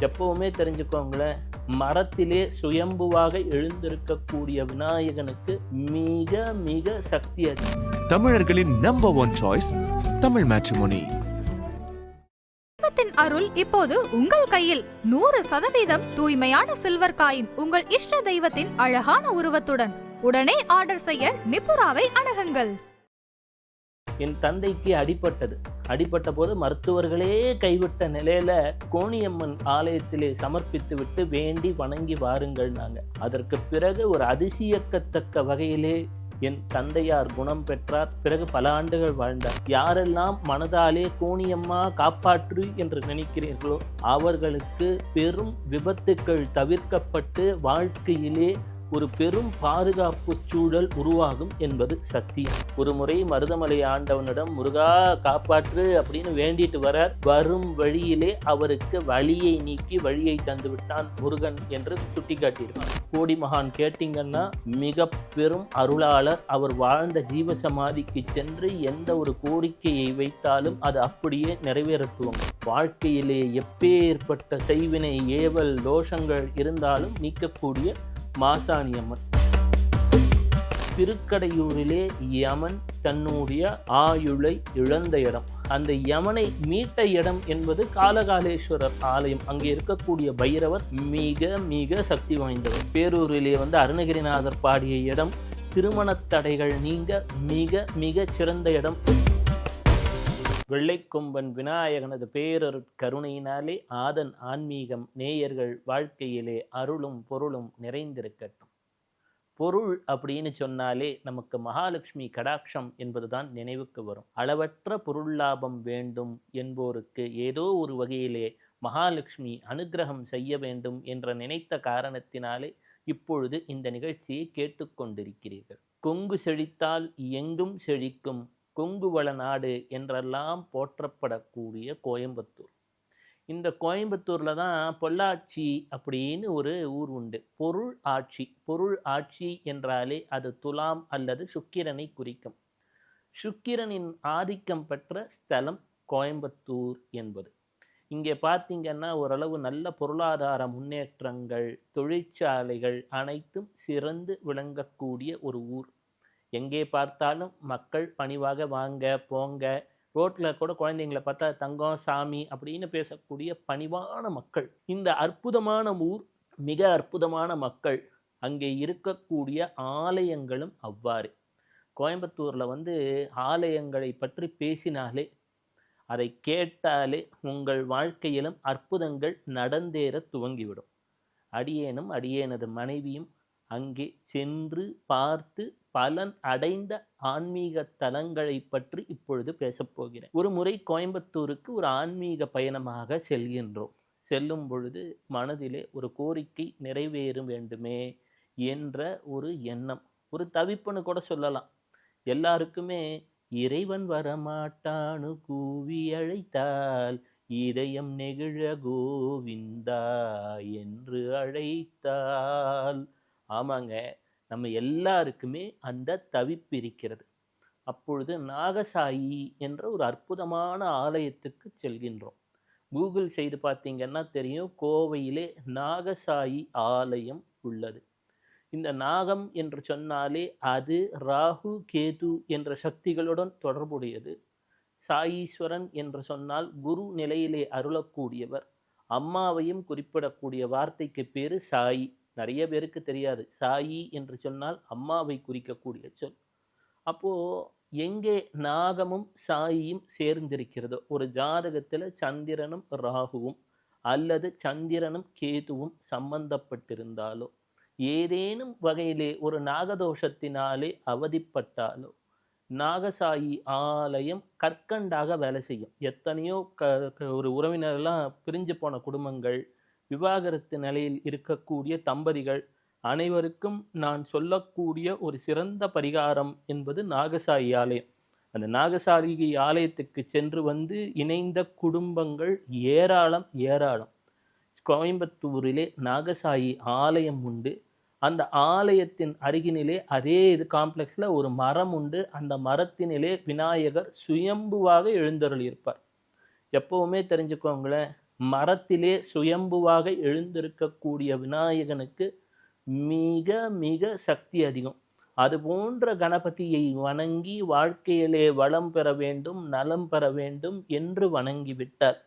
எப்பவுமே தெரிஞ்சுக்கோங்களேன் மரத்திலே சுயம்புவாக எழுந்திருக்கக்கூடிய விநாயகனுக்கு மிக மிக சக்தி தமிழர்களின் number one choice Tamil matrimony தெய்வத்தின் அருள் இப்போது உங்கள் கையில். நூறு சதவீதம் தூய்மையான சில்வர் காயின் உங்கள் இஷ்ட தெய்வத்தின் அழகான உருவத்துடன். உடனே ஆர்டர் செய்ய நிப்புராவை அணுகுங்கள். என் தந்தைக்கு அடிபட்டது. அடிபட்ட போது மருத்துவர்களே கைவிட்ட நிலையில கோணியம்மன் ஆலயத்திலே சமர்ப்பித்து விட்டு வேண்டி வணங்கி வாருங்கள் நாங்க. அதற்கு பிறகு ஒரு அதிசயக்கத்தக்க வகையிலே என் தந்தையார் குணம் பெற்றார். பிறகு பல ஆண்டுகள் வாழ்ந்தார். யாரெல்லாம் மனதாலே கோணியம்மா காப்பாற்று என்று நினைக்கிறீர்களோ அவர்களுக்கு பெரும் விபத்துக்கள் தவிர்க்கப்பட்டு வாழ்க்கையிலே ஒரு பெரும் பாதுகாப்பு சூழல் உருவாகும் என்பது சத்தியம். ஒரு முறை மருதமலை ஆண்டவனிடம் முருகா காப்பாற்று அப்படின்னு வேண்டிட்டு வர வரும் வழியிலே அவருக்கு வழியை நீக்கி வழியை தந்து விட்டான் முருகன் என்று சுட்டிக்காட்டியிருப்பார். கோடி மகான் கேட்டீங்கன்னா மிக பெரும் அருளாளர். அவர் வாழ்ந்த ஜீவசமாதிக்கு சென்று எந்த ஒரு கோரிக்கையை வைத்தாலும் அது அப்படியே நிறைவேறட்டுவோம் வாழ்க்கையிலே எப்பேற்பட்ட செய்வினை ஏவல் தோஷங்கள் இருந்தாலும் நீக்கக்கூடிய மாசாணியம்மன். திருக்கடையூரிலே யமன் தன்னுடைய ஆயுளை இழந்த இடம். அந்த யமனை மீட்ட இடம் என்பது காலகாலேஸ்வரர் ஆலயம். அங்கே இருக்கக்கூடிய பைரவர் மிக மிக சக்தி வாய்ந்தவர். பேரூரிலே வந்து அருணகிரிநாதர் பாடிய இடம் திருமணத் தடைகள் நீங்க மிக மிக சிறந்த இடம். வெள்ளைக்கொம்பன் விநாயகனது பேரருட் கருணையினாலே ஆதன் ஆன்மீகம் நேயர்கள் வாழ்க்கையிலே அருளும் பொருளும் நிறைந்திருக்கட்டும். பொருள் அப்படின்னு சொன்னாலே நமக்கு மகாலட்சுமி கடாட்சம் என்பதுதான் நினைவுக்கு வரும். அளவற்ற பொருள் லாபம் வேண்டும் என்போருக்கு ஏதோ ஒரு வகையிலே மகாலட்சுமி அனுக்கிரகம் செய்ய வேண்டும் என்ற நினைத்த காரணத்தினாலே இப்பொழுது இந்த நிகழ்ச்சியை கேட்டுக்கொண்டிருக்கிறீர்கள். கொங்கு செழித்தால் எங்கும் செழிக்கும் கொங்குவள நாடு என்றெல்லாம் போற்றப்படக்கூடிய கோயம்புத்தூர். இந்த கோயம்புத்தூரில் தான் பொள்ளாட்சி அப்படின்னு ஒரு ஊர் உண்டு. பொருள் ஆட்சி பொருள் ஆட்சி என்றாலே அது துலாம் அல்லது சுக்கிரனை குறிக்கும். சுக்கிரனின் ஆதிக்கம் பெற்ற ஸ்தலம் கோயம்புத்தூர் என்பது. இங்கே பார்த்தீங்கன்னா ஓரளவு நல்ல பொருளாதார முன்னேற்றங்கள் தொழிற்சாலைகள் அனைத்தும் சிறந்து விளங்கக்கூடிய ஒரு ஊர். எங்கே பார்த்தாலும் மக்கள் பணிவாக வாங்க போங்க. ரோட்டில் கூட குழந்தைங்களை பார்த்தா தங்கம் சாமி அப்படின்னு பேசக்கூடிய பணிவான மக்கள். இந்த அற்புதமான ஊர் மிக அற்புதமான மக்கள் அங்கே இருக்கக்கூடிய ஆலயங்களும் அவ்வாறு. கோயம்புத்தூரில் வந்து ஆலயங்களை பற்றி பேசினாலே அதை கேட்டாலே உங்கள் வாழ்க்கையிலும் அற்புதங்கள் நடந்தேற துவங்கிவிடும். அடியேனும் அடியேனது மனைவியும் அங்கே சென்று பார்த்து பலன் அடைந்த ஆன்மீக தலங்களை பற்றி இப்பொழுது பேசப் போகிறேன். ஒரு முறை கோயம்புத்தூருக்கு ஒரு ஆன்மீக பயணமாக செல்கின்றோம். செல்லும் பொழுது மனதிலே ஒரு கோரிக்கை நிறைவேற வேண்டுமே என்ற ஒரு எண்ணம். ஒரு தவிப்புன்னு கூட சொல்லலாம். எல்லாருக்குமே இறைவன் வரமாட்டானு கூவி அழைத்தால் இதயம் நெகிழ கோவிந்தா என்று அழைத்தால். ஆமாங்க நம்ம எல்லாருக்குமே அந்த தவிப்பு இருக்கிறது. அப்பொழுது நாகசாயி என்ற ஒரு அற்புதமான ஆலயத்துக்கு செல்கின்றோம். கூகுள் செய்து பார்த்தீங்கன்னா தெரியும் கோவையிலே நாகசாயி ஆலயம் உள்ளது. இந்த நாகம் என்று சொன்னாலே அது ராகு கேது என்ற சக்திகளுடன் தொடர்புடையது. சாயீஸ்வரன் என்று சொன்னால் குரு நிலையிலே அருளக்கூடியவர். அம்மாவையும் குறிப்பிடக்கூடிய வார்த்தைக்கு பேரு சாயி. நிறைய பேருக்கு தெரியாது. சாயி என்று சொன்னால் அம்மாவை குறிக்கக்கூடிய சொல். அப்போது எங்கே நாகமும் சாயியும் சேர்ந்திருக்கிறதோ ஒரு ஜாதகத்தில் சந்திரனும் ராகுவும் அல்லது சந்திரனும் கேதுவும் சம்பந்தப்பட்டிருந்தாலோ ஏதேனும் வகையிலே ஒரு நாகதோஷத்தினாலே அவதிப்பட்டாலோ நாகசாயி ஆலயம் கற்கண்டாக வேலை செய்யும். எத்தனையோ க க- ஒரு உறவினரெல்லாம் பிரிஞ்சு போன குடும்பங்கள் விவாகரத்து நிலையில் இருக்கக்கூடிய தம்பதிகள் அனைவருக்கும் நான் சொல்லக்கூடிய ஒரு சிறந்த பரிகாரம் என்பது நாகசாயி ஆலயம். அந்த நாகசாயி ஆலயத்துக்கு சென்று வந்து இணைந்த குடும்பங்கள் ஏராளம் ஏராளம். கோயம்புத்தூரிலே நாகசாயி ஆலயம் உண்டு. அந்த ஆலயத்தின் அருகினிலே அதே இது காம்ப்ளெக்ஸில் ஒரு மரம் உண்டு. அந்த மரத்தினிலே விநாயகர் சுயம்புவாக எழுந்தருள் இருப்பார் எப்பவுமே தெரிஞ்சுக்கோங்களேன் மரத்திலே சுயம்புவாக எழுந்திருக்கக்கூடிய விநாயகனுக்கு மிக மிக சக்தி அதிகம். அது போன்ற கணபதியை வணங்கி வாழ்க்கையிலே வளம் பெற வேண்டும் நலம் பெற வேண்டும் என்று வணங்கிவிட்டார்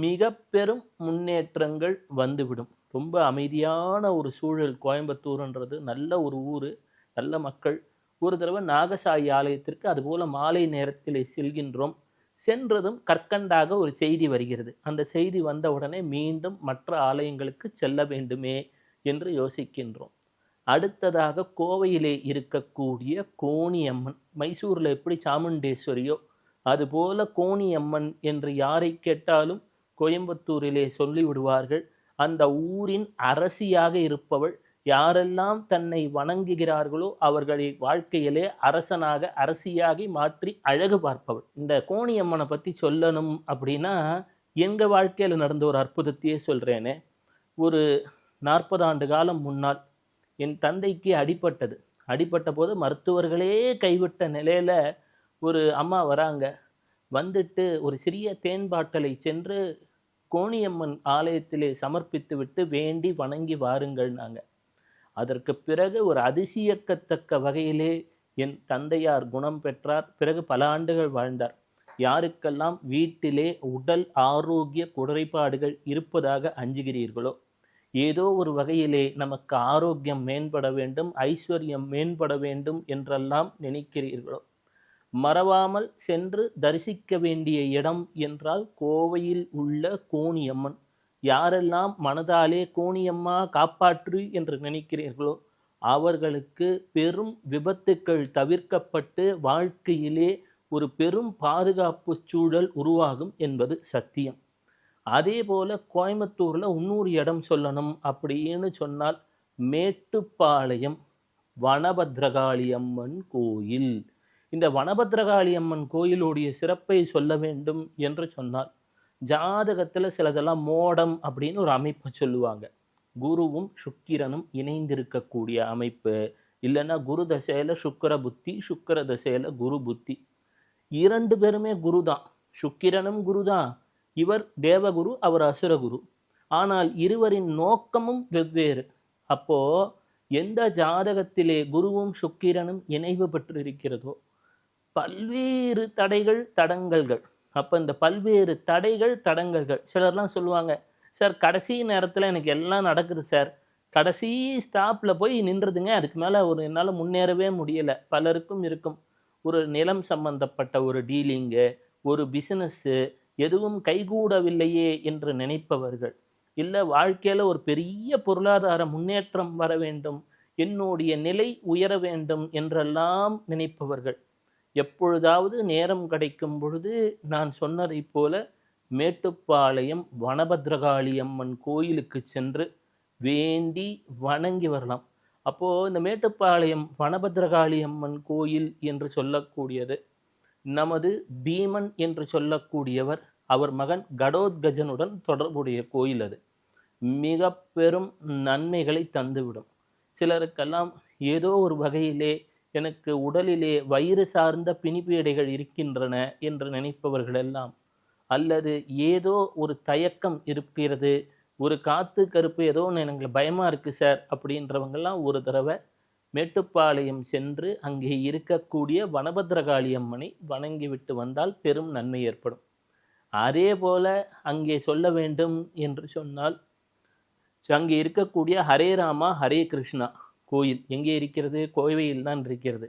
மிக பெரும் முன்னேற்றங்கள் வந்துவிடும். ரொம்ப அமைதியான ஒரு சூழல். கோயம்புத்தூர்ன்றது நல்ல ஒரு ஊர் நல்ல மக்கள். ஒரு தடவை நாகசாயி ஆலயத்திற்கு அதுபோல மாலை நேரத்தில் செல்கின்றோம். சென்றதும் கற்கண்டாக ஒரு செய்தி வருகிறது. அந்த செய்தி வந்த உடனே மீண்டும் மற்ற ஆலயங்களுக்கு செல்ல வேண்டுமே என்று யோசிக்கின்றோம். அடுத்ததாக கோவையிலே இருக்கக்கூடிய கோணியம்மன் மைசூரில் எப்படி சாமுண்டேஸ்வரியோ அதுபோல கோணியம்மன் என்று யாரை கேட்டாலும் கோயம்புத்தூரிலே சொல்லி விடுவார்கள் அந்த ஊரின் அரசியாக இருப்பவள் யாரெல்லாம் தன்னை வணங்குகிறார்களோ அவர்களை வாழ்க்கையிலே அரசனாக அரசியாகி மாற்றி அழகு பார்ப்பவள் இந்த கோணியம்மனை பற்றி சொல்லணும் அப்படின்னா எங்கள் வாழ்க்கையில் நடந்த ஒரு அற்புதத்தையே சொல்கிறேனே ஒரு நாற்பது ஆண்டு காலம் முன்னால் என் தந்தைக்கு அடிபட்டது. அடிபட்ட போது மருத்துவர்களே கைவிட்ட நிலையில் ஒரு அம்மா வராங்க. வந்துட்டு ஒரு சிறிய தேன் பாட்டலை சென்று கோணியம்மன் ஆலயத்திலே சமர்ப்பித்து விட்டு வேண்டி வணங்கி வாருங்கள்னாங்க. அதற்கு பிறகு ஒரு அதிசயக்கத்தக்க வகையிலே என் தந்தையார் குணம் பெற்றார். பிறகு பல ஆண்டுகள் வாழ்ந்தார். யாருக்கெல்லாம் வீட்டிலே உடல் ஆரோக்கிய குறைபாடுகள் இருப்பதாக அஞ்சுகிறீர்களோ ஏதோ ஒரு வகையிலே நமக்கு ஆரோக்கியம் மேம்பட வேண்டும் ஐஸ்வர்யம் மேம்பட வேண்டும் என்றெல்லாம் நினைக்கிறீர்களோ மறவாமல் சென்று தரிசிக்க வேண்டிய இடம் என்றால் கோவையில் உள்ள கோணியம்மன். யாரெல்லாம் மனதாலே கோணியம்மா காப்பாற்று என்று நினைக்கிறீர்களோ அவர்களுக்கு பெரும் விபத்துக்கள் தவிர்க்கப்பட்டு வாழ்க்கையிலே ஒரு பெரும் பாதுகாப்பு சூழல் உருவாகும் என்பது சத்தியம். அதே போல கோயம்புத்தூர்ல இன்னொரு இடம் சொல்லணும் அப்படின்னு சொன்னால் மேட்டுப்பாளையம் வனபத்ரகாளியம்மன் கோயில். இந்த வனபத்ரகாளி அம்மன் கோயிலுடைய சிறப்பை சொல்ல வேண்டும் என்று சொன்னால் ஜாதகத்தில் சிலதெல்லாம் மோடம் அப்படின்னு ஒரு அமைப்பை சொல்லுவாங்க. குருவும் சுக்கிரனும் இணைந்திருக்கக்கூடிய அமைப்பு. இல்லைன்னா குரு தசையில சுக்கிர புத்தி சுக்கிர தசையில குரு புத்தி. இரண்டு பேருமே குரு தான். சுக்கிரனும் குரு தான். இவர் தேவகுரு அவர் அசுரகுரு. ஆனால் இருவரின் நோக்கமும் வெவ்வேறு. அப்போ எந்த ஜாதகத்திலே குருவும் சுக்கிரனும் இணைவு பெற்றிருக்கிறதோ பல்வேறு தடைகள் தடங்கல்கள். அப்போ இந்த பல்வேறு தடைகள் தடங்கல்கள். சிலர்லாம் சொல்லுவாங்க சார் கடைசி நேரத்தில் எனக்கு எல்லாம் நடக்குது சார். கடைசி ஸ்டாப்பில் போய் நின்றுதுங்க. அதுக்கு மேலே ஒரு என்னால் முன்னேறவே முடியலை. பலருக்கும் இருக்கும். ஒரு நிலம் சம்பந்தப்பட்ட ஒரு டீலிங்கு ஒரு பிஸ்னஸ்ஸு எதுவும் கைகூடவில்லையே என்று நினைப்பவர்கள். இல்லை வாழ்க்கையில் ஒரு பெரிய பொருளாதார முன்னேற்றம் வர வேண்டும். என்னுடைய நிலை உயர வேண்டும் என்றெல்லாம் நினைப்பவர்கள். எப்பொழுதாவது நேரம் கிடைக்கும் பொழுது நான் சொன்னதைப் போல மேட்டுப்பாளையம் வனபத்ரகாளி அம்மன் கோயிலுக்கு சென்று வேண்டி வணங்கி வரலாம். அப்போது இந்த மேட்டுப்பாளையம் வனபத்ரகாளி அம்மன் கோயில் என்று சொல்லக்கூடியது நமது பீமன் என்று சொல்லக்கூடியவர் அவர் மகன் கடோத்கஜனுடன் தொடர்புடைய கோயில் அது. மிக பெரும் நன்மைகளை தந்துவிடும். சிலருக்கெல்லாம் ஏதோ ஒரு வகையிலே எனக்கு உடலிலே வயிறு சார்ந்த பிணிப்பீடைகள் இருக்கின்றன என்று நினைப்பவர்களெல்லாம் அல்லது ஏதோ ஒரு தயக்கம் இருக்கிறது ஒரு காத்து கருப்பு ஏதோ ஒன்று எனக்கு பயமாக இருக்குது சார் அப்படின்றவங்கெல்லாம் ஒரு தடவை மேட்டுப்பாளையம் சென்று அங்கே இருக்கக்கூடிய வனபத்ரகாளி அம்மனை வணங்கிவிட்டு வந்தால் பெரும் நன்மை ஏற்படும். அதே போல அங்கே சொல்ல வேண்டும் என்று சொன்னால் அங்கே இருக்கக்கூடிய ஹரே ராமா ஹரே கிருஷ்ணா கோயில் எங்கே இருக்கிறது? கோவையில் தான் இருக்கிறது.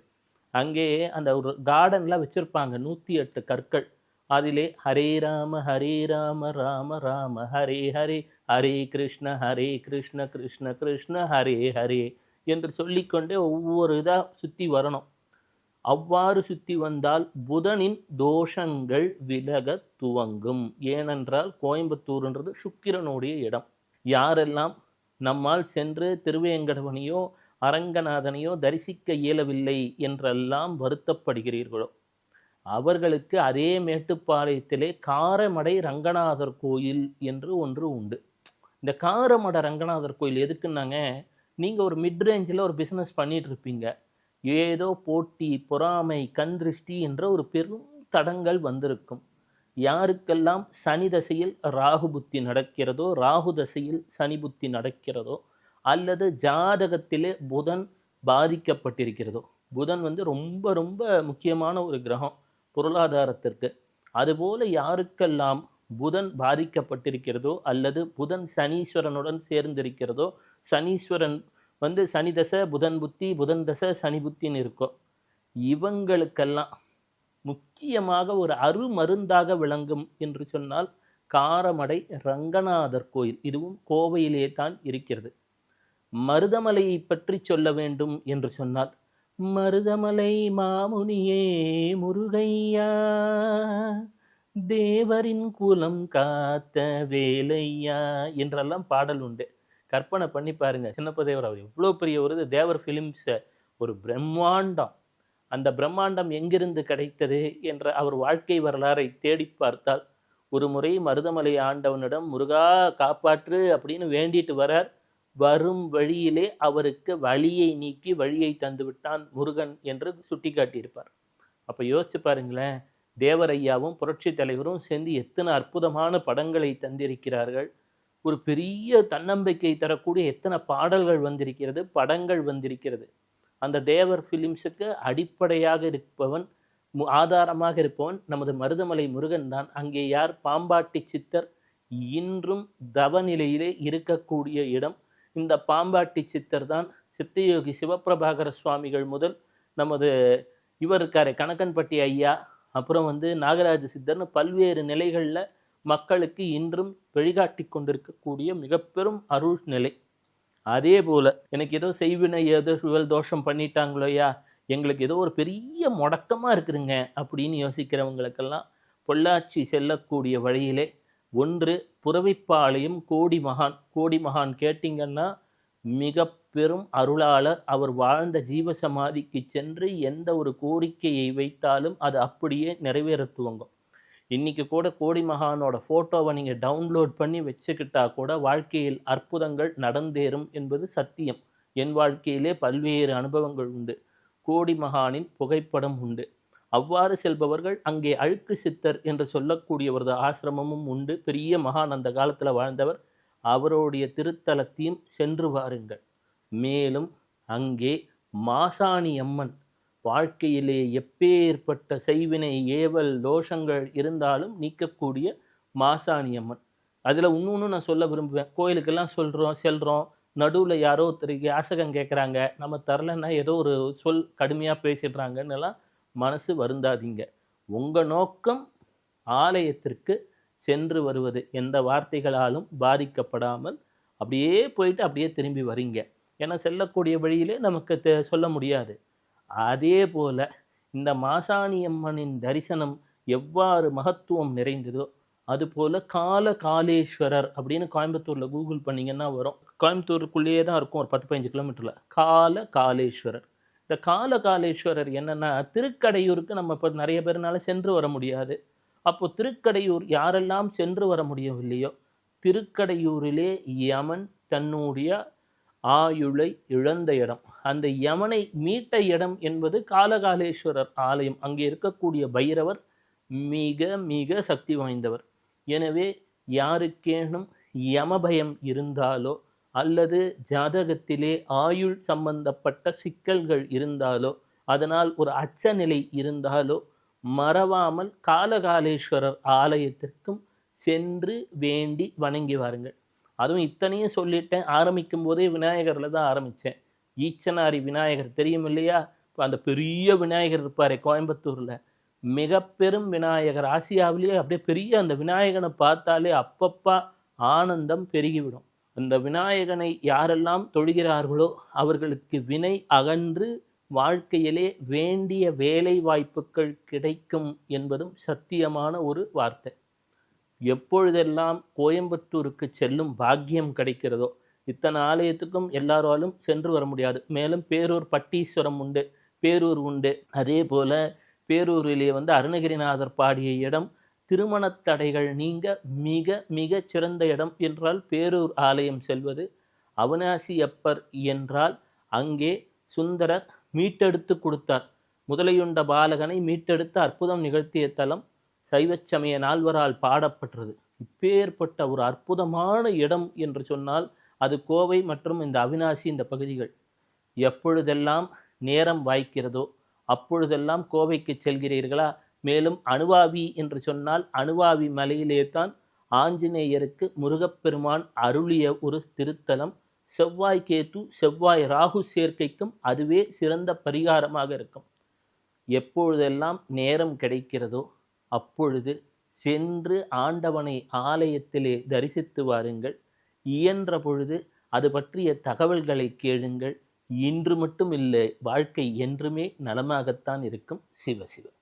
அங்கே அந்த ஒரு கார்டன்லாம் வச்சுருப்பாங்க. நூற்றி எட்டு கற்கள். அதிலே ஹரே ராம ஹரே ராம ராம ராம ஹரே ஹரே ஹரே கிருஷ்ண ஹரே கிருஷ்ண கிருஷ்ண கிருஷ்ண ஹரே ஹரே என்று சொல்லிக்கொண்டே ஒவ்வொரு இதாக சுற்றி வரணும். அவ்வாறு சுற்றி வந்தால் புதனின் தோஷங்கள் விலக துவங்கும். ஏனென்றால் கோயம்புத்தூர்ன்றது சுக்கிரனுடைய இடம். யாரெல்லாம் நம்மால் சென்று திருவேங்கடவனையோ அரங்கநாதனையோ தரிசிக்க இயலவில்லை என்றெல்லாம் வருத்தப்படுகிறீர்களோ? அவர்களுக்கு அதே மேட்டுப்பாளையத்திலே காரமடை ரங்கநாதர் கோயில் என்று ஒன்று உண்டு. இந்த காரமட ரங்கநாதர் கோயில் எதுக்குன்னாங்க? நீங்கள் ஒரு மிட் ரேஞ்சில் ஒரு பிஸ்னஸ் பண்ணிட்டு இருப்பீங்க ஏதோ போட்டி பொறாமை கந்திருஷ்டி என்ற ஒரு பெரும் தடங்கள் வந்திருக்கும். யாருக்கெல்லாம் சனி தசையில் ராகு புத்தி நடக்கிறதோ ராகு தசையில் சனி புத்தி நடக்கிறதோ அல்லது ஜாதகத்திலே புதன் பாதிக்கப்பட்டிருக்கிறதோ. புதன் வந்து ரொம்ப ரொம்ப முக்கியமான ஒரு கிரகம் பொருளாதாரத்திற்கு. அதுபோல யாருக்கெல்லாம் புதன் பாதிக்கப்பட்டிருக்கிறதோ அல்லது புதன் சனீஸ்வரனுடன் சேர்ந்திருக்கிறதோ சனீஸ்வரன் வந்து சனி தசை புதன் புத்தி புதன் தசை சனி புத்தின்னு இருக்கும் இவங்களுக்கெல்லாம் முக்கியமாக ஒரு அருமருந்தாக விளங்கும் என்று சொன்னால் காரமடை ரங்கநாதர் கோயில். இதுவும் கோவையிலே தான் இருக்கிறது. மருதமலையை பற்றி சொல்ல வேண்டும் என்று சொன்னால் மருதமலை மாமுனியே முருகையா தேவரின் குலம் காத்த வேலையா என்றெல்லாம் பாடல் உண்டு. கற்பனை பண்ணி பாருங்க. சின்னப்பதேவர் அவர் எவ்வளோ பெரிய ஒரு தேவர் ஃபிலிம்ஸை ஒரு பிரம்மாண்டம். அந்த பிரம்மாண்டம் எங்கிருந்து கிடைத்தது என்ற அவர் வாழ்க்கை வரலாறை தேடி பார்த்தால் ஒரு முறை மருதமலை ஆண்டவனிடம் முருகா காப்பாற்று அப்படின்னு வேண்டிட்டு வரார். வரும் வழியிலே அவருக்கு வழியை நீக்கி வழியை தந்து விட்டான் முருகன் என்று சுட்டிக்காட்டியிருப்பார். அப்போ யோசிச்சு பாருங்களேன் தேவரையாவும் புரட்சி தலைவரும் சேர்ந்து எத்தனை அற்புதமான படங்களை தந்திருக்கிறார்கள். ஒரு பெரிய தன்னம்பிக்கை தரக்கூடிய எத்தனை பாடல்கள் வந்திருக்கிறது படங்கள் வந்திருக்கிறது. அந்த தேவர் ஃபிலிம்ஸுக்கு அடிப்படையாக இருப்பவன் மு- ஆதாரமாக இருப்பவன் நமது மருதமலை முருகன் தான். அங்கே யார் பாம்பாட்டி சித்தர் இன்றும் தவநிலையிலே இருக்கக்கூடிய இடம். இந்த பாம்பாட்டி சித்தர் தான் சித்தயோகி சிவபிரபாகர சுவாமிகள் முதல் நமது இவர் இருக்காரு கணக்கன்பட்டி ஐயா. அப்புறம் வந்து நாகராஜ சித்தர்னு பல்வேறு நிலைகளில் மக்களுக்கு இன்றும் வழிகாட்டி கொண்டிருக்கக்கூடிய மிக பெரும் அருள் நிலை. அதே போல் எனக்கு ஏதோ செய்வினை ஏதோ சுவல் தோஷம் பண்ணிட்டாங்களோயா எங்களுக்கு ஏதோ ஒரு பெரிய முடக்கமாக இருக்குதுங்க அப்படின்னு யோசிக்கிறவங்களுக்கெல்லாம் பொள்ளாச்சி செல்லக்கூடிய வழியிலே ஒன்று புறவிப்பாளையம் கோடி மகான். கோடி மகான் கேட்டிங்கன்னா மிக பெரும் அருளாளர். அவர் வாழ்ந்த ஜீவசமாதிக்கு சென்று எந்த ஒரு கோரிக்கையை வைத்தாலும் அது அப்படியே நிறைவேற துவங்கும் இன்னைக்கு கூட கோடி மகானோட ஃபோட்டோவை நீங்கள் டவுன்லோட் பண்ணி வச்சுக்கிட்டா கூட வாழ்க்கையில் அற்புதங்கள் நடந்தேறும் என்பது சத்தியம். என் வாழ்க்கையிலே பல்வேறு அனுபவங்கள் உண்டு. கோடி மகானின் புகைப்படம் உண்டு. அவ்வாறு செல்பவர்கள் அங்கே அழுக்கு சித்தர் என்று சொல்லக்கூடியவரது ஆசிரமமும் உண்டு. பெரிய மகான் அந்த காலத்தில் வாழ்ந்தவர். அவருடைய திருத்தலத்தையும் சென்று வாருங்கள். மேலும் அங்கே மாசாணி அம்மன் வாழ்க்கையிலே எப்பேற்பட்ட செய்வினை ஏவல் தோஷங்கள் இருந்தாலும் நீக்கக்கூடிய மாசாணி அம்மன். அதில் இன்னொன்று நான் சொல்ல விரும்புவேன். கோயிலுக்கெல்லாம் சொல்கிறோம் செல்கிறோம் நடுவில் யாரோ ஒருத்தருக்கு யாசகம் கேட்குறாங்க நம்ம தரலைன்னா ஏதோ ஒரு சொல் கடுமையாக பேசிடுறாங்கன்னு எல்லாம் மனசு வருந்தாதீங்க. உங்கள் நோக்கம் ஆலயத்திற்கு சென்று வருவது. எந்த வார்த்தைகளாலும் பாதிக்கப்படாமல் அப்படியே போயிட்டு அப்படியே திரும்பி வரீங்க. ஏன்னா செல்லக்கூடிய வழியிலே நமக்கு தெ- சொல்ல முடியாது. அதே போல் இந்த மாசாணி அம்மனின் தரிசனம் எவ்வாறு மகத்துவம் நிறைந்ததோ அதுபோல் கால காலேஸ்வரர் அப்படின்னு கோயம்புத்தூரில் கூகுள் பண்ணிங்கன்னா வரும். கோயம்புத்தூருக்குள்ளேயே தான் இருக்கும் ஒரு பத்து பதினஞ்சு கிலோமீட்டரில். கால காலேஸ்வரர். இந்த காலகாலேஸ்வரர் என்னன்னா திருக்கடையூருக்கு நம்ம இப்போ நிறைய பேர்னால சென்று வர முடியாது. அப்போ திருக்கடையூர் யாரெல்லாம் சென்று வர முடியவில்லையோ திருக்கடையூரிலே யமன் தன்னுடைய ஆயுளை இழந்த இடம். அந்த யமனை மீட்ட இடம் என்பது காலகாலேஸ்வரர் ஆலயம். அங்கே இருக்கக்கூடிய பைரவர் மிக மிக சக்தி வாய்ந்தவர். எனவே யாருக்கேனும் யமபயம் இருந்தாலோ அல்லது ஜாதகத்திலே ஆயுள் சம்பந்தப்பட்ட சிக்கல்கள் இருந்தாலோ அதனால் ஒரு அச்சநிலை இருந்தாலோ மறவாமல் காலகாலேஸ்வரர் ஆலயத்திற்கும் சென்று வேண்டி வணங்கி வாருங்கள். அதுவும் இத்தனையும் சொல்லிட்டேன். ஆரம்பிக்கும் போதே விநாயகரில் தான் ஆரம்பித்தேன். ஈச்சனாரி விநாயகர் தெரியும் இல்லையா? இப்போ அந்த பெரிய விநாயகர் இருப்பார் கோயம்புத்தூரில். மிக பெரும் விநாயகர். ஆசியாவிலேயே அப்படியே பெரிய அந்த விநாயகனை பார்த்தாலே அப்பப்பா ஆனந்தம் பெருகிவிடும். அந்த விநாயகனை யாரெல்லாம் தொழுகிறார்களோ அவர்களுக்கு வினை அகன்று வாழ்க்கையிலே வேண்டிய வேலை வாய்ப்புகள் கிடைக்கும் என்பதும் சத்தியமான ஒரு வார்த்தை. எப்பொழுதெல்லாம் கோயம்புத்தூருக்கு செல்லும் பாக்கியம் கிடைக்கிறதோ இத்தனை ஆலயத்துக்கும் எல்லாராலும் சென்று வர முடியாது. மேலும் பேரூர் பட்டீஸ்வரம் உண்டு பேரூர் உண்டு. அதே போல பேரூரிலே வந்து அருணகிரிநாதர் பாடிய இடம் திருமணத் தடைகள் நீங்க மிக மிக சிறந்த இடம் என்றால் பேரூர் ஆலயம் செல்வது. அவினாசி அப்பர் என்றால் அங்கே சுந்தரர் மீட்டெடுத்து கொடுத்தார். முதலையுண்ட பாலகனை மீட்டெடுத்து அற்புதம் நிகழ்த்திய தலம் சைவச்சமய நால்வரால் பாடப்பட்டது இப்பேற்பட்ட ஒரு அற்புதமான இடம் என்று சொன்னால் அது கோவை மற்றும் இந்த அவினாசி இந்த பகுதிகள். எப்பொழுதெல்லாம் நேரம் வாய்க்கிறதோ அப்பொழுதெல்லாம் கோவைக்கு செல்கிறீர்களா? மேலும் அணுவாவி என்று சொன்னால் அணுவாவி மலையிலே தான் ஆஞ்சநேயருக்கு முருகப்பெருமான் அருளிய ஒரு திருத்தலம். செவ்வாய் கேத்து செவ்வாய் ராகு சேர்க்கைக்கும் அதுவே சிறந்த பரிகாரமாக இருக்கும். எப்பொழுதெல்லாம் நேரம் கிடைக்கிறதோ அப்பொழுது சென்று ஆண்டவனை ஆலயத்திலே தரிசித்து வாருங்கள். இயன்ற பொழுது அது பற்றிய தகவல்களை கேளுங்கள். இன்று மட்டும் இல்லை வாழ்க்கை என்றுமே நலமாகத்தான் இருக்கும். சிவசிவம்